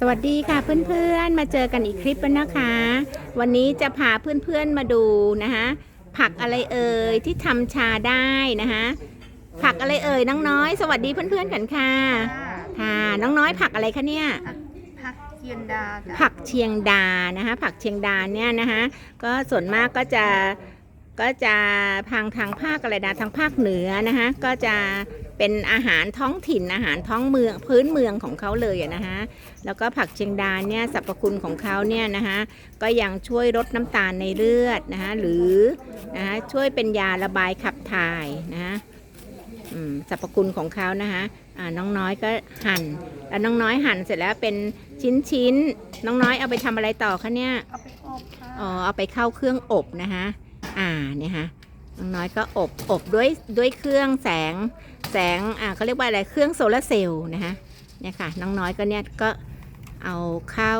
สวัสดีค่ะเพื่อนๆ มาเจอกันอีกคลิปแล้วนะคะ วันนี้จะพาเพื่อนๆมาดูนะคะผักอะไรเอ่ยที่ทำชาได้นะคะผักอะไรเอ่ยน้องน้อย สวัสดีเพื่อนๆกันค่ะค่ะน้องน้อยผักอะไรคะเนี่ยผักเทียนดาจ้ะผักเชียงดานะคะผักเชียงดาเนี่ยนะคะก็ส่วนมากก็จะ ก็จะทางทางภาคอะไรนะทางภาคเหนือนะคะก็จะเป็นอาหารท้องถิ่นอาหารท้องเมืองพื้นเมืองของเขาเลยอะนะคะแล้วก็ผักเชียงดาเนี่ยสรรพคุณของเขาเนี่ยนะคะก็ยังช่วยลดน้ำตาลในเลือดนะคะหรือนะคะช่วยเป็นยาระบายขับถ่ายนะคะอืมสรรพคุณของเขานะคะอ่าน้องน้อยก็หั่น แล้วน้องน้อยหั่นเสร็จแล้วเป็นชิ้นชิ้นๆน้องน้อยเอาไปทำอะไรต่อคะเนี่ยเอาไปอบค่ะอ๋อเอาไปเข้าเครื่องอบนะคะ อ่าเนี่ยฮะน้องน้อยก็อบอบด้วยด้วยเครื่องแสงแสงอ่าเขาเรียกว่าอะไรเครื่องโซลาร์เซลล์นะคะเนี่ยค่ะน้องน้อยก็เนี่ยก็เอาเข้า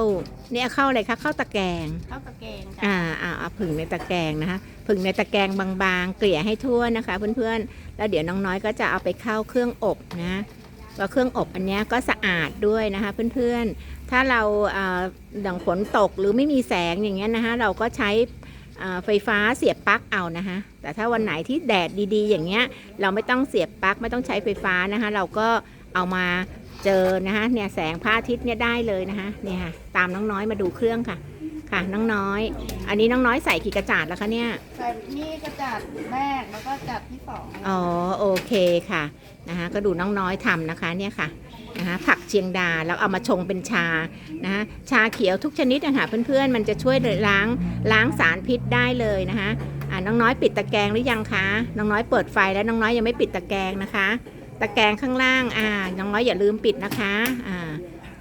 เนี่ยเข้าอะไรคะเข้าตะแกรงข้าวตะแกงจ้ะอ่าอ่าเอาผึ่งในตะแกรงนะคะผึ่งในตะแกรงบางๆ เกลี่ยให้ทั่วนะคะ เพื่อนๆแล้วเดี๋ยวน้องน้อยก็จะเอาไปเข้าเครื่องอบนะแล้วเครื่องอบอันเนี้ยก็สะอาดด้วยนะคะเพื่อนๆถ้าเราอ่าดังฝนตกหรือไม่มีแสงอย่างเงี้ยนะคะเราก็ใช้อ่า ไฟฟ้าเสียบปลั๊กเอานะคะแต่ถ้าวันไหนที่แดดดีๆ อย่างเงี้ยเราไม่ต้องเสียบปลั๊กไม่ต้องใช้ไฟฟ้านะคะเราก็เอามาเจอนะคะเนี่ยแสงพระอาทิตย์เนี่ยได้เลยนะคะเนี่ยค่ะตามน้องน้อยมาดูเครื่องค่ะค่ะน้องน้อย อันนี้น้องน้อยใส่กี่กระจาดแล้วคะเนี่ยใส่นี่ก็จัดแรกแล้วก็จัดที่สองอ๋อโอเคค่ะนะคะก็ดูน้องน้อยทำนะคะเนี่ยค่ะ นะคะผักเชียงดาแล้วเอามาชงเป็นชานะคะชาเขียวทุกชนิดนะคะเพื่อนๆมันจะช่วยล้างล้างสารพิษได้เลยนะคะน้องน้อยปิดตะแกรงหรือยังคะ น้องน้อยเปิดไฟแล้วน้องน้อยยังไม่ปิดตะแกรงนะคะ ตะแกรงข้างล่างอ่าน้องน้อยอย่าลืมปิดนะคะอ่า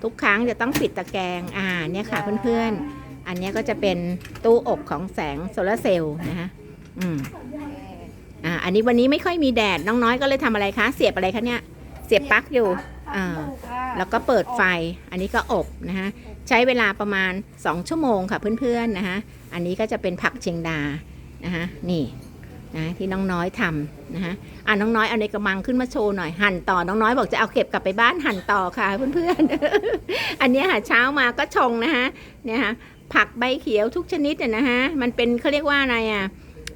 ทุกครั้งจะต้องปิดตะแกรงอ่าเนี่ยค่ะเพื่อนๆ อันนี้ก็จะเป็นตู้อบของแสงโซลาร์เซลล์นะคะอืมอ่าอันนี้วันนี้ไม่ค่อยมีแดดน้องน้อยก็เลยทำอะไรคะ เสียบอะไรคะเนี่ยเสียบปลั๊กอยู่ อ่า แล้วก็เปิดไฟ อันนี้ก็อบนะคะใช้เวลาประมาณ 2 ชั่วโมงค่ะเพื่อนๆนะคะอันนี้ก็จะเป็นผักเชียงดานะคะนี่นะที่น้องน้อยทำนะคะอ่าน้องน้อยเอาในกระมังขึ้นมาโชว์หน่อยหั่นต่อน้องน้อยบอกจะเอาเก็บกลับไปบ้านหั่นต่อค่ะเพื่อนๆ อันเนี้ยค่ะเช้ามาก็ชงนะคะเนี่ยค่ะผักใบเขียวทุกชนิดอะนะคะมันเป็นเขาเรียกว่าอะไรอะ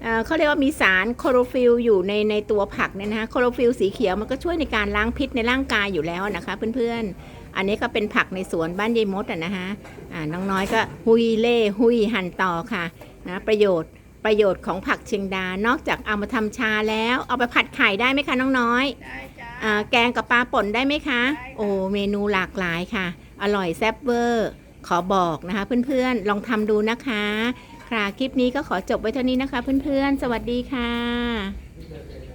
เอ่อเขาเรียกว่ามีสารโคโรฟิลอยู่ในในตัวผักเนี่ยนะคะโคโรฟิลสีเขียวมันก็ช่วยในการล้างพิษในร่างกายอยู่แล้วนะคะเพื่อนๆ อันนี้ก็เป็นผักในสวนบ้านยายมดอะนะคะอ่าน้องน้อยก็หุยเล่หุยหั่นต่อค่ะนะประโยชน์ประโยชน์ของผักเชียงดานอกจากเอามาทำชาแล้ว เอาไปผัดไข่ได้ไหมคะน้องน้อยได้จ้ะอ่าแกงกับปลาป่นได้ไหมคะได้ค่ะโอ้เมนูหลากหลายค่ะ อร่อยแซ่บเวอร์ขอบอกนะคะเพื่อนๆ ลองทำดูนะคะ ค่ะ คลิปนี้ก็ขอจบไว้เท่านี้นะคะเพื่อนๆ สวัสดีค่ะ